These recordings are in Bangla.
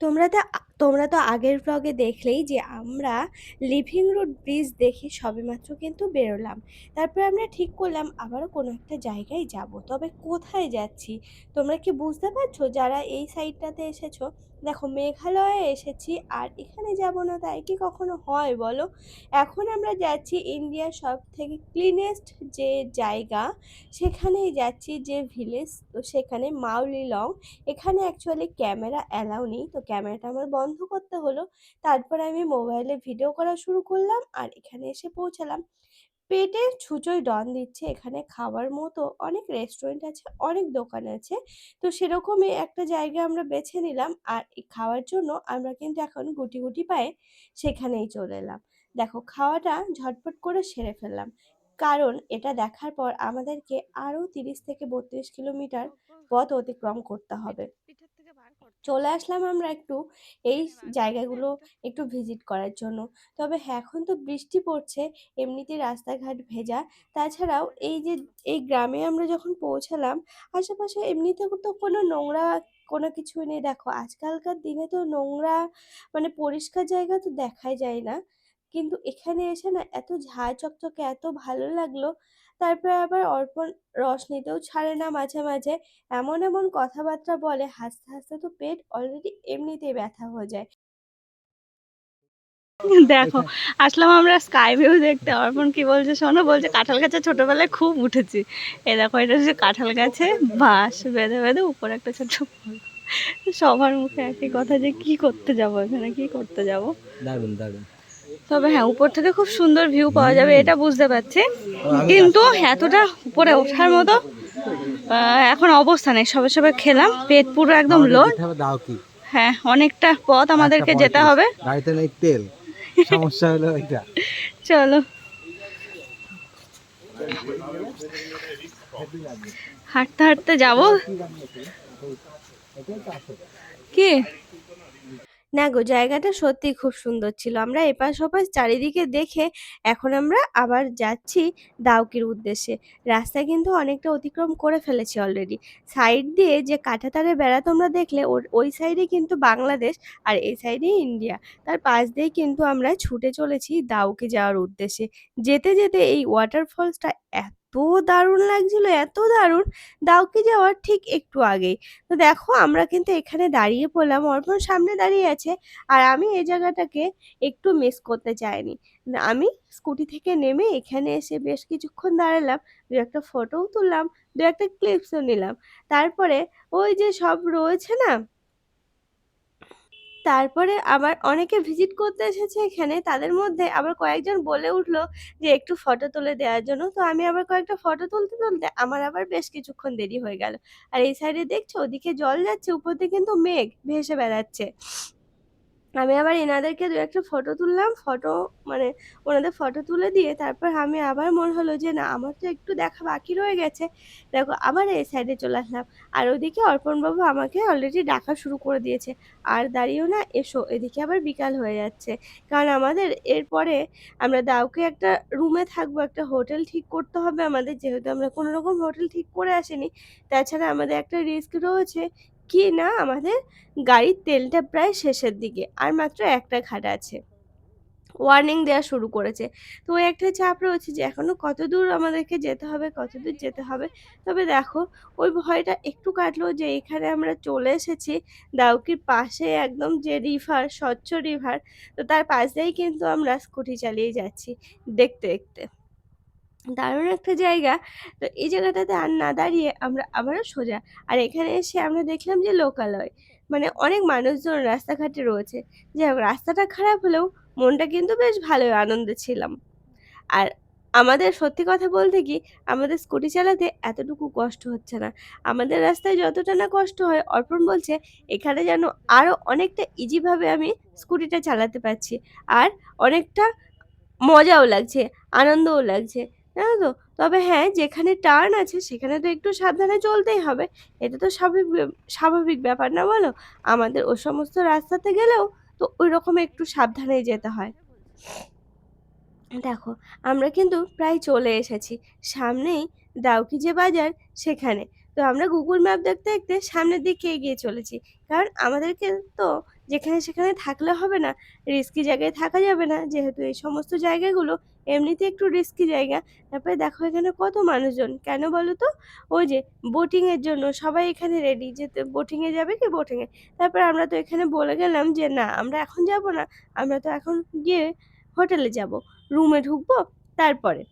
তোমরা তো তোমরা তো আগের ব্লগে দেখলেই যে আমরা লিভিং রোড ব্রিজ দেখে সবেমাত্র কিন্তু বেরোলাম। তারপরে আমরা ঠিক করলাম আবারও কোনো একটা জায়গায় যাব। তবে কোথায় যাচ্ছি? তোমরা কি বুঝতে পারছ যারা এই সাইডটাতে এসেছ? দেখো, মেঘালয়ে এসেছি আর এখানে যাব না তাই কি কখনো হয় বলো? এখন আমরা যাচ্ছি ইন্ডিয়ার সব থেকে ক্লিনেস্ট যে জায়গা, সেখানেই যাচ্ছি যে ভিলেজ তো সেখানে মাউলিলং এখানে অ্যাকচুয়ালি ক্যামেরা অ্যালাউ নেই, তো ক্যামেরাটা আমার বন্ধ করতে হলো। তারপরে আমি মোবাইলে ভিডিও করা শুরু করলাম আর এখানে এসে পৌঁছালাম। পেটে ছুঁচোয় ডন দিচ্ছে, এখানে খাওয়ার মতো অনেক রেস্টুরেন্ট আছে, অনেক দোকান আছে। তো সেরকমই একটা জায়গা আমরা বেছে নিলাম আর খাওয়ার জন্য আমরা কিন্তু এখন গুটি গুটি পায়ে সেখানেই চলে এলাম। দেখো, খাওয়াটা ঝটপট করে সেরে ফেললাম। কারণ এটা দেখার পর আমাদেরকে আরও তিরিশ থেকে বত্রিশ কিলোমিটার পথ অতিক্রম করতে হবে পিঠের থেকে বার করতে চলে আসলাম আমরা একটু এই জায়গাগুলো একটু ভিজিট করার জন্য। তবে এখন তো বৃষ্টি পড়ছে এমনিতেই রাস্তাঘাট ভেজা। তাছাড়াও এই যে এই গ্রামে আমরা যখন পৌঁছালাম, আশেপাশে এমনিতে তো কোনো নোংরা কোনো কিছুই নেই। দেখো, আজকালকার দিনে তো নোংরা মানে পরিষ্কার জায়গা তো দেখাই যায় না। কিন্তু এখানে এসে না এত ঝাঁ চকচকে, এত ভালো লাগল তারপরে আবার অর্পণ রস নিতেও ছাড়ে না মাঝে মাঝে। এমন এমন কথাবার্তা বলে হাসতে হাসতে তো পেট অলরেডি এমনিতেই ব্যথা হয়ে যায়। দেখো আসলাম আমরা স্কাই ভিউ দেখতে। অর্পণ কি বলছে শোনো? বলছে কাঁঠাল গাছে ছোটবেলায় খুব উঠেছি। এ দেখো এটা হচ্ছে কাঁঠাল গাছে বাঁশ বেঁধে বেঁধে উপরে একটা ছোট ফল। সবার মুখে একই কথা যে কি করতে যাব? এখানে কি করতে যাব? দারুণ দারুণ তবে হ্যাঁ উপর থেকে খুব সুন্দর ভিউ পাওয়া যাবে এটা বুঝতে পারছি। কিন্তু এতটা উপরে ওঠার মতো এখন অবস্থা নেই। সবে সবে খেলাম পেট পুরো একদম লোড হ্যাঁ অনেকটা পথ আমাদেরকে যেতে হবে। গাড়িতে নেই তেল। সমস্যা হলো এটা। চলো। হাঁটতে হাঁটতে যাব? কি? না গো, জায়গাটা সত্যিই খুব সুন্দর ছিল। আমরা এপাশ ওপাশ চারিদিকে দেখে এখন আমরা আবার যাচ্ছি দাউকির উদ্দেশ্যে। রাস্তা কিন্তু অনেকটা অতিক্রম করে ফেলেছি অলরেডি সাইড দিয়ে যে কাঁটাতারের বেড়া তোমরা দেখলে, ওর, ওই সাইডে কিন্তু বাংলাদেশ আর এই সাইডে ইন্ডিয়া। তার পাশ দিয়ে কিন্তু আমরা ছুটে চলেছি দাউকে যাওয়ার উদ্দেশ্যে। যেতে যেতে এই ওয়াটারফলসটা এত দারুণ লাগছিল, এত দারুণ। দাউকে যাওয়ার ঠিক একটু আগেই। তো দেখো, আমরা কিন্তু এখানে দাঁড়িয়ে পড়লাম, অর্পণ সামনে দাঁড়িয়ে আছে আর আমি এই জায়গাটাকে একটু মিস করতে চাইনি। আমি স্কুটি থেকে নেমে এখানে এসে বেশ কিছুক্ষণ দাঁড়ালাম, দু একটা ফটোও তুললাম, দু একটা ক্লিপসও নিলাম। তারপরে ওই যে সব রয়েছে না তারপরে আবার অনেকে ভিজিট করতে এসেছে এখানে। তাদের মধ্যে আবার কয়েকজন বলে উঠল যে, একটু ফটো তুলে দেওয়ার জন্য। তো আমি আবার কয়েকটা ফটো তুলতে তুলতে আমার আবার বেশ কিছুক্ষণ দেরি হয়ে গেল। আর এই সাইডে দেখছ, ওদিকে জল যাচ্ছে, উপর দিয়ে কিন্তু মেঘ ভেসে বেড়াচ্ছে। আমি আবার এনাদেরকে দু একটা ফটো তুললাম ফটো মানে ওনাদের ফটো তুলে দিয়ে তারপর আমি আবার মনে হলো যে, না, আমার তো একটু দেখা বাকি রয়ে গেছে। দেখো, আবার এই সাইডে চলে আসলাম। আর ওদিকে অর্পণবাবু আমাকে অলরেডি ডাকা শুরু করে দিয়েছে। আর দাঁড়িয়েও না, এসো। এদিকে আবার বিকাল হয়ে যাচ্ছে। কারণ আমাদের এরপরে আমরা দাউকে একটা রুমে থাকব, একটা হোটেল ঠিক করতে হবে আমাদের। যেহেতু আমরা কোনো রকম হোটেল ঠিক করে আসিনি, তাছাড়া আমাদের একটা রিস্ক রয়েছে কি না আমাদের গাড়ির তেলটা প্রায় শেষের দিকে, আর মাত্র একটা ঘাট আছে। ওয়ার্নিং দেওয়া শুরু করেছে। তো ওই একটা চাপ রয়েছে যে এখনও কত দূর আমাদেরকে যেতে হবে, কত দূর যেতে হবে। তবে দেখো, ওই ভয়টা একটু কাটলো যে এখানে আমরা চলে এসেছি দাউকির পাশে একদম যে রিভার স্বচ্ছ রিভার তো তার পাশ দিয়েই কিন্তু আমরা স্কুটি চালিয়ে যাচ্ছি দেখতে দেখতে। দারুণ একটা জায়গা। তো এই জায়গাটাতে আর না দাঁড়িয়ে আমরা আবারও সোজা। আর এখানে এসে আমরা দেখলাম যে লোকালয়। মানে অনেক মানুষজন রাস্তাঘাটে রয়েছে। যাই হোক, রাস্তাটা খারাপ হলেও মনটা কিন্তু বেশ ভালোই আনন্দে ছিলাম। আর আমাদের সত্যি কথা বলতে কি, আমাদের স্কুটি চালাতে এতটুকু কষ্ট হচ্ছে না। আমাদের রাস্তায় যতটা না কষ্ট হয়, অর্পণ বলছে, এখানে যেন আরও অনেকটা ইজিভাবে আমি স্কুটিটা চালাতে পারছি। আর অনেকটা মজাও লাগছে, আনন্দও লাগছে। জানো তো? তবে হ্যাঁ যেখানে টার্ন আছে, সেখানে তো একটু সাবধানে চলতেই হবে। এটা তো স্বাভাবিক স্বাভাবিক ব্যাপার না বলো? আমাদের ও সমস্ত রাস্তাতে গেলেও তো ওই রকম একটু সাবধানেই যেতে হয়। দেখো, আমরা কিন্তু প্রায় চলে এসেছি। সামনেই দাউকি যে বাজার সেখানে। তো আমরা গুগল ম্যাপ দেখতে দেখতে সামনের দিকে এগিয়ে চলেছি। কারণ আমাদেরকে তো যেখানে সেখানে থাকলে হবে না, রিস্কি জায়গায় থাকা যাবে না। যেহেতু এই সমস্ত জায়গাগুলো এমনিতে একটু রিস্কি জায়গা। তারপরে দেখো এখানে কত মানুষজন। কেন বলো তো ওই যে বোটিংয়ের জন্য সবাই এখানে রেডি যেতে বোটিংয়ে যাবে কি বোটিংয়ে তারপর আমরা তো এখানে বলে গেলাম যে না, আমরা এখন যাব না। আমরা তো এখন গিয়ে হোটেলে যাব। রুমে ঢুকবো, তারপরে।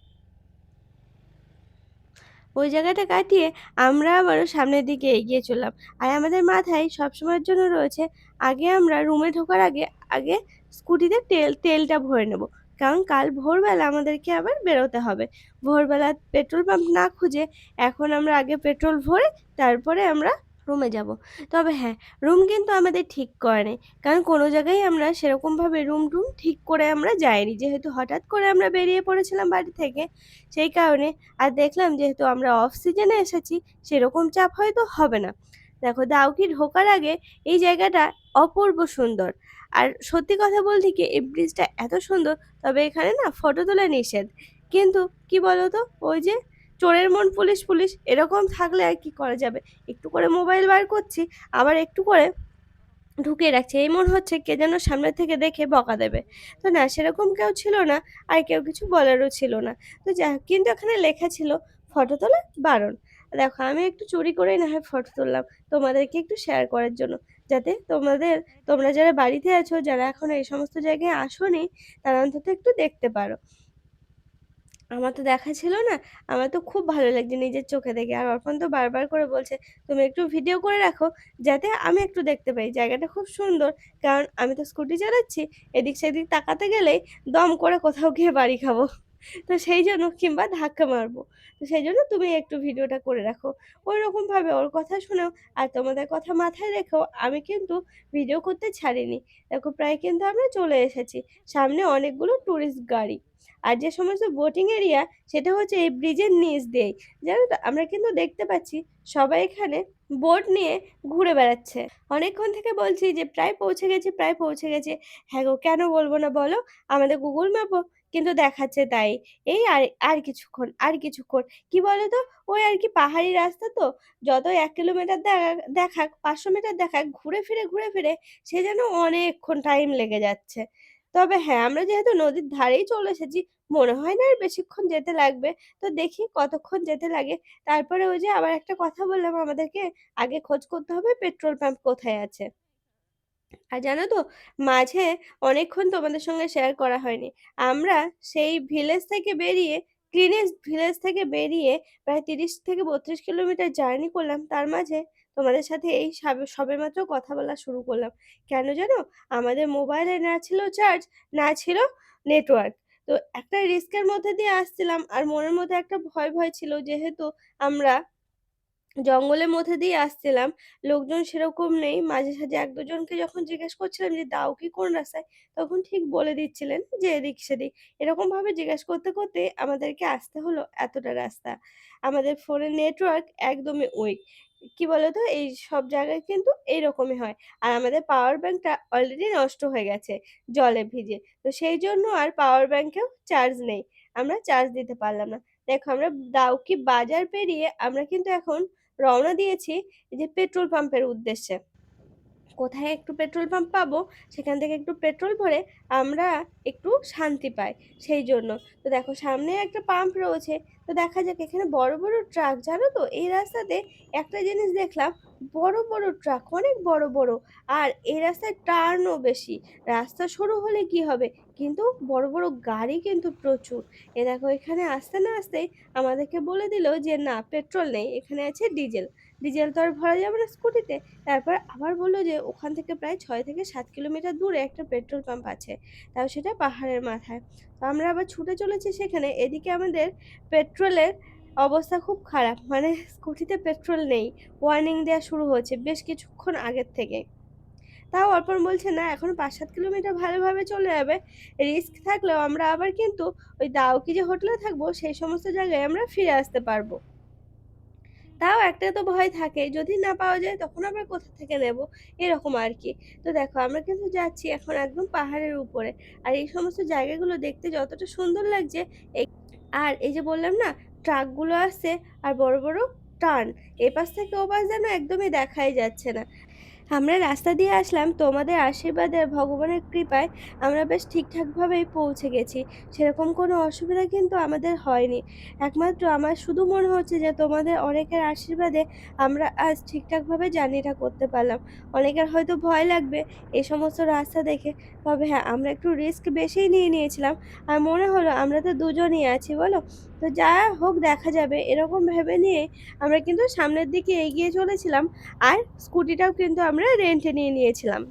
ওই জায়গাটা কাটিয়ে আমরা আবারও সামনের দিকে এগিয়ে চললাম। আর আমাদের মাথায় সবসময়ের জন্য রয়েছে, আগে আমরা রুমে ঢোকার আগে আগে স্কুটিতে তেল, তেলটা ভরে নেব। কারণ কাল ভোরবেলা আমাদেরকে আবার বেরোতে হবে। ভোরবেলা পেট্রোল পাম্প না খুঁজে এখন আমরা আগে পেট্রোল ভরে তারপরে আমরা রুমে যাব। তবে হ্যাঁ রুম কিন্তু আমাদের ঠিক করে নেই। কারণ কোনো জায়গায় আমরা সেরকমভাবে রুম টুম ঠিক করে আমরা যাইনি। যেহেতু হঠাৎ করে আমরা বেরিয়ে পড়েছিলাম বাড়ি থেকে, সেই কারণে আর দেখলাম যেহেতু আমরা অফ সিজনে এসেছি, সেরকম চাপ হয়তো হবে না। দেখো, দাউকি ঢোকার আগে এই জায়গাটা অপূর্ব সুন্দর। আর সত্যি কথা বলতে কি, এই ব্রিজটা এত সুন্দর, তবে এখানে না ফটো তোলা নিষেধ। কিন্তু কি বলতো, ওই যে চোরের মন পুলিশ পুলিশ, এরকম থাকলে আর কি করা যাবে? একটু করে মোবাইল বার করছি, আবার একটু করে ঢুকিয়ে রাখছি, এই মন হচ্ছে কে যেন সামনে থেকে দেখে বকা দেবে। তো না, সেরকম কেউ ছিল না, আর কেউ কিছু বলারও ছিল না। তো যা কিন্তু এখানে লেখা ছিল ফটো তোলা বারণ। দেখো, আমি একটু চুরি করেই না হয় ফটো তুললাম তোমাদেরকে একটু শেয়ার করার জন্য। যাতে তোমাদের, তোমরা যারা বাড়িতে আছো, যারা এখন এই সমস্ত জায়গায় আসোনি, তারা অন্তত একটু দেখতে পারো। আমার তো দেখা ছিল না, আমার তো খুব ভালো লাগছে নিজের চোখে দেখে। আর অর্পণ তো বারবার করে বলছে, তুমি একটু ভিডিও করে রাখো, যাতে আমি একটু দেখতে পাই। জায়গাটা খুব সুন্দর, কারণ আমি তো স্কুটি চালাচ্ছি এদিক সেদিক তাকাতে গেলেই দম করে কোথাও গিয়ে বাড়ি খাব। তো সেই জন্য কিংবা ধাক্কা মারবো। তো সেই জন্য তুমি একটু ভিডিওটা করে রাখো। ওই রকমভাবে ওর কথা শুনেও আর তোমাদের কথা মাথায় রেখেও আমি কিন্তু ভিডিও করতে ছাড়িনি। দেখো প্রায় কিন্তু আমরা চলে এসেছি। সামনে অনেকগুলো ট্যুরিস্ট গাড়ি। আর যে সমস্ত বোটিং এরিয়া সেটা হচ্ছে এই ব্রিজের নিচ দিয়েই। জানো তো আমরা কিন্তু দেখতে পাচ্ছি সবাই এখানে বোট নিয়ে ঘুরে বেড়াচ্ছে। অনেকক্ষণ থেকে বলছি যে, প্রায় পৌঁছে গেছি, প্রায় পৌঁছে গেছি। হ্যাঁ গো, কেন বলব না বলো? আমাদের গুগল ম্যাপও কিন্তু দেখাচ্ছে তাই। এই আর আর কিছুক্ষণ আর কিছুক্ষণ। কি বলো তো ওই আর কি পাহাড়ি রাস্তা তো? যত এক কিলোমিটার দেখা- দেখাক, পাঁচশো মিটার দেখাক, ঘুরে ফিরে ঘুরে ফিরে সে যেন অনেকক্ষণ টাইম লেগে যাচ্ছে। তবে হ্যাঁ আমরা যেহেতু নদীর ধারেই চলে এসেছি, মনে হয় না আর বেশিক্ষণ যেতে লাগবে। তো দেখি কতক্ষণ যেতে লাগে। তারপরে ওই যে আবার একটা কথা বললাম আমাদেরকে, আগে খোঁজ করতে হবে পেট্রোল পাম্প কোথায় আছে। আর জানো তো, মাঝে অনেকক্ষণ তোমাদের সঙ্গে শেয়ার করা হয়নি। আমরা সেই ভিলেজ থেকে বেরিয়ে ক্লিনেস্ট ভিলেজ থেকে বেরিয়ে প্রায় তিরিশ থেকে বত্রিশ কিলোমিটার জার্নি করলাম। তার মাঝে তোমাদের সাথে এই সবে, সবেমাত্র কথা বলা শুরু করলাম। কেন জানো? আমাদের মোবাইলে না ছিল চার্জ না ছিল নেটওয়ার্ক তো একটা রিস্কের মধ্যে দিয়ে আসছিলাম। আর মনের মধ্যে একটা ভয় ভয় ছিল যেহেতু আমরা জঙ্গলের মধ্যে দিয়ে আসছিলাম, লোকজন সেরকম নেই। মাঝে, সাঝে এক দুজনকে যখন জিজ্ঞেস করছিলাম যে, দাও কি কোন রাস্তায়? তখন ঠিক বলে দিচ্ছিলেন যে, এদিক সেদিক। এরকম ভাবে জিজ্ঞেস করতে করতে আমাদেরকে আসতে হলো এতটা রাস্তা। আমাদের ফোনের নেটওয়ার্ক একদমই উইক। কি বলতো? এই সব জায়গায় কিন্তু এইরকমই হয়। আর আমাদের পাওয়ার ব্যাংকটা অলরেডি নষ্ট হয়ে গেছে জলে ভিজে। তো সেই জন্য আর পাওয়ার ব্যাংকেও চার্জ নেই। আমরা চার্জ দিতে পারলাম না। দেখো, আমরা দাউকি বাজার পেরিয়ে আমরা কিন্তু এখন রওনা দিয়েছি যে পেট্রোল পাম্পের উদ্দেশ্যে। কোথায় একটু পেট্রোল পাম্প পাবো? সেখান থেকে একটু পেট্রোল ভরে আমরা একটু শান্তি পাই সেই জন্য। তো দেখো, সামনে একটা পাম্প রয়েছে। তো দেখা যাক, এখানে বড় বড় ট্রাক, জানো তো? এই রাস্তাতে একটা জিনিস দেখলাম, বড় বড় ট্রাক, অনেক বড় বড়। আর এই রাস্তায় টার্নও বেশি। রাস্তা সরু হলে কি হবে? কিন্তু বড় বড় গাড়ি কিন্তু প্রচুর। এ দেখো এখানে আসতে না আসতে আমাদেরকে বলে দিল যে, না, পেট্রোল নেই, এখানে আছে ডিজেল। ডিজেল তো আর ভরা যাবে না স্কুটিতে। তারপর আবার বলল যে, ওখান থেকে প্রায় ছয় থেকে সাত কিলোমিটার দূরে একটা পেট্রোল পাম্প আছে। তাও সেটা পাহাড়ের মাথায়। তো আমরা আবার ছুটে চলেছি সেখানে। এদিকে আমাদের পেট্রোলের অবস্থা খুব খারাপ। মানে স্কুটিতে পেট্রোল নেই। ওয়ার্নিং দেওয়া শুরু হয়েছে বেশ কিছুক্ষণ আগের থেকে। তাও অর্পণ বলছে, না, এখন পাঁচ সাত কিলোমিটার ভালোভাবে চলে যাবে। রিস্ক থাকলেও আমরা আবার কিন্তু ওই দাউকি যে হোটেলে থাকব, সেই সমস্ত জায়গায় আমরা ফিরে আসতে পারব। তাও একটা তো ভয় থাকে, যদি না পাওয়া যায় তখন আবার কোথা থেকে নেব? এরকম আর কি। তো দেখো, আমরা কিন্তু যাচ্ছি এখন একদম পাহাড়ের উপরে। আর এই সমস্ত জায়গাগুলো দেখতে যতটা সুন্দর লাগছে আর এই যে বললাম না, ট্রাকগুলো আসছে আর বড় বড় টান। এপাশ থেকে ওপাশ যেন একদমই দেখাই যাচ্ছে না। আমরা রাস্তা দিয়ে আসলাম, তোমাদের আশীর্বাদে ভগবানের কৃপায় আমরা বেশ ঠিকঠাকভাবেই পৌঁছে গেছি। সেরকম কোনো অসুবিধা কিন্তু আমাদের হয়নি। একমাত্র আমার শুধু মনে হচ্ছে যে তোমাদের অনেকের আশীর্বাদে আমরা আজ ঠিকঠাকভাবে জার্নিটা করতে পারলাম। অনেকের হয়তো ভয় লাগবে এই সমস্ত রাস্তা দেখে। তবে হ্যাঁ আমরা একটু রিস্ক বেশিই নিয়ে নিয়েছিলাম। আর মনে হলো আমরা তো দুজনই আছি, বলো? তো যা হোক, দেখা যাবে। এরকম ভেবে নিয়ে আমরা কিন্তু সামনের দিকে এগিয়ে চলেছিলাম আর স্কুটিটাও কিন্তু আমরা রেন্টে নিয়ে নিয়েছিলাম।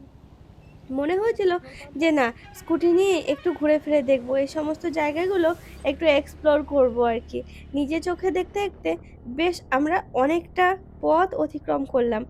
মনে হয়েছিল যে না, স্কুটি নিয়ে একটু ঘুরে ফিরে দেখব, এই সমস্ত জায়গাগুলো একটু এক্সপ্লোর করব আর কি। নিজে চোখে দেখতে দেখতে বেশ আমরা অনেকটা পথ অতিক্রম করলাম।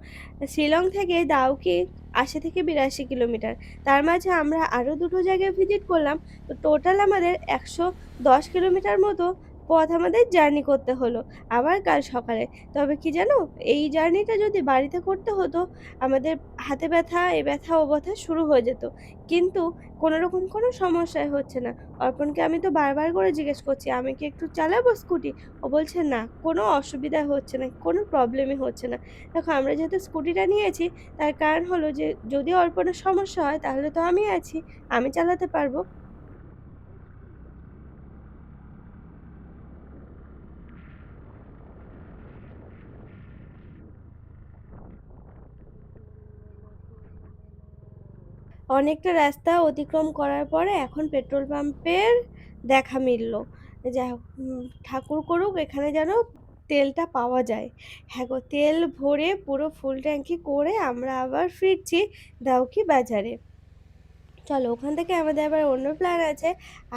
শিলং থেকে দাউকি আশি থেকে বিরাশি কিলোমিটার। তার মাঝে আমরা আরও দুটো জায়গায় ভিজিট করলাম। তো টোটাল আমাদের একশো দশ কিলোমিটার মতো পথ আমাদের জার্নি করতে হলো। আবার কাল সকালে। তবে কি জানো, এই জার্নিটা যদি বাড়িতে করতে হতো, আমাদের হাতে ব্যথা, এ ব্যথা, ও ব্যথা শুরু হয়ে যেত। কিন্তু কোনো রকম কোনো সমস্যাই হচ্ছে না। অর্পণকে আমি তো বারবার করে জিজ্ঞেস করছি, আমি কি একটু চালাবো স্কুটি? ও বলছে, না, কোনো অসুবিধা হচ্ছে না, কোনো প্রবলেমই হচ্ছে না। দেখো, আমরা যেহেতু স্কুটিটা নিয়েছি, তার কারণ হলো যে যদি অর্পণের সমস্যা হয়, তাহলে তো আমি আছি, আমি চালাতে পারব। অনেকটা রাস্তা অতিক্রম করার পরে এখন পেট্রোল পাম্পের দেখা মিলল। যাই হোক ঠাকুর করুক, এখানে যেন তেলটা পাওয়া যায়। হ্যাঁ গো, তেল ভরে পুরো ফুল ট্যাঙ্কি করে আমরা আবার ফিরছি দাউকি বাজারে। চলো ওখান থেকে আমাদের আবার অন্য প্ল্যান আছে।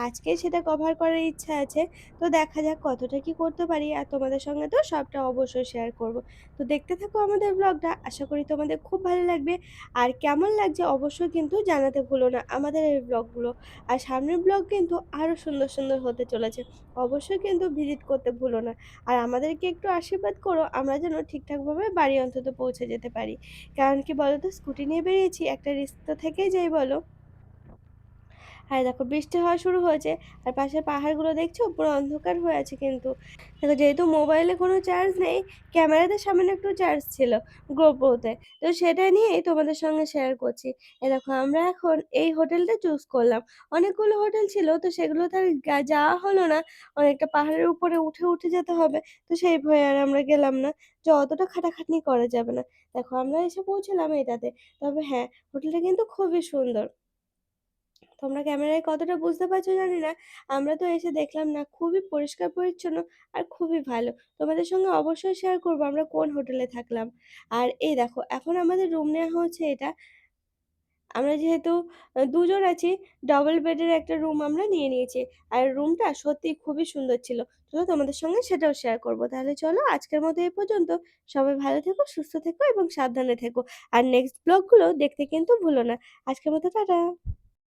আজকে সেটা কভার করার ইচ্ছা আছে। তো দেখা যাক কতটা কি করতে পারি। আর তোমাদের সঙ্গে তো সবটা অবশ্যই শেয়ার করব। তো দেখতে থাকো আমাদের ব্লগটা আশা করি তোমাদের খুব ভালো লাগবে। আর কেমন লাগছে অবশ্যই কিন্তু জানাতে ভুলো না আমাদের এই ব্লগগুলো আর সামনের ব্লগ কিন্তু আরও সুন্দর সুন্দর হতে চলেছে। অবশ্যই কিন্তু ভিজিট করতে ভুলো না। আর আমাদেরকে একটু আশীর্বাদ করো, আমরা যেন ঠিকঠাকভাবে বাড়ি অন্তত পৌঁছে যেতে পারি। কারণ কি বলো তো স্কুটি নিয়ে বেরিয়েছি, একটা রিস্ক তো থেকেই যাই বলো। আর দেখো, বৃষ্টি হওয়া শুরু হয়েছে, আর পাশের পাহাড়গুলো দেখছ? পুরো অন্ধকার হয়ে আছে কিন্তু। দেখো, যেহেতু মোবাইলে কোনো চার্জ নেই ক্যামেরাতে সামনে একটু চার্জ ছিল গোপ্রোতে তো সেটা নিয়েই তোমাদের সঙ্গে শেয়ার করছি। এ দেখো, আমরা এখন এই হোটেলটা চুজ করলাম। অনেকগুলো হোটেল ছিল, তো সেগুলো তার যাওয়া হলো না। অনেকটা পাহাড়ের উপরে উঠে উঠে যেতে হবে। তো সেই ভয়ে আর আমরা গেলাম না। যে অতটা খাটাখাটনি করা যাবে না। দেখো, আমরা এসে পৌঁছলাম এটাতে। তবে হ্যাঁ হোটেলটা কিন্তু খুবই সুন্দর। তোমরা ক্যামেরায় কতটা বুঝতে পারছ জানি না। আমরা তো এসে দেখলাম না, খুবই পরিষ্কার পরিচ্ছন্ন আর খুবই ভালো। তোমাদের সঙ্গে অবশ্যই শেয়ার করব আমরা কোন হোটেলে থাকলাম। আর এই দেখো, এখন আমাদের রুম নেওয়া হচ্ছে এটা। আমরা যেহেতু দুজন আছি ডবল বেডের একটা রুম আমরা নিয়ে নিয়েছি। আর রুমটা সত্যি খুবই সুন্দর ছিল। চলো তোমাদের সঙ্গে সেটাও শেয়ার করব। তাহলে চলো আজকের মতো এই পর্যন্ত। সবাই ভালো থেকো, সুস্থ থেকো এবং সাবধানে থেকো। আর নেক্সট ব্লগগুলো দেখতে কিন্তু ভুলো না। আজকের মতো টাটা।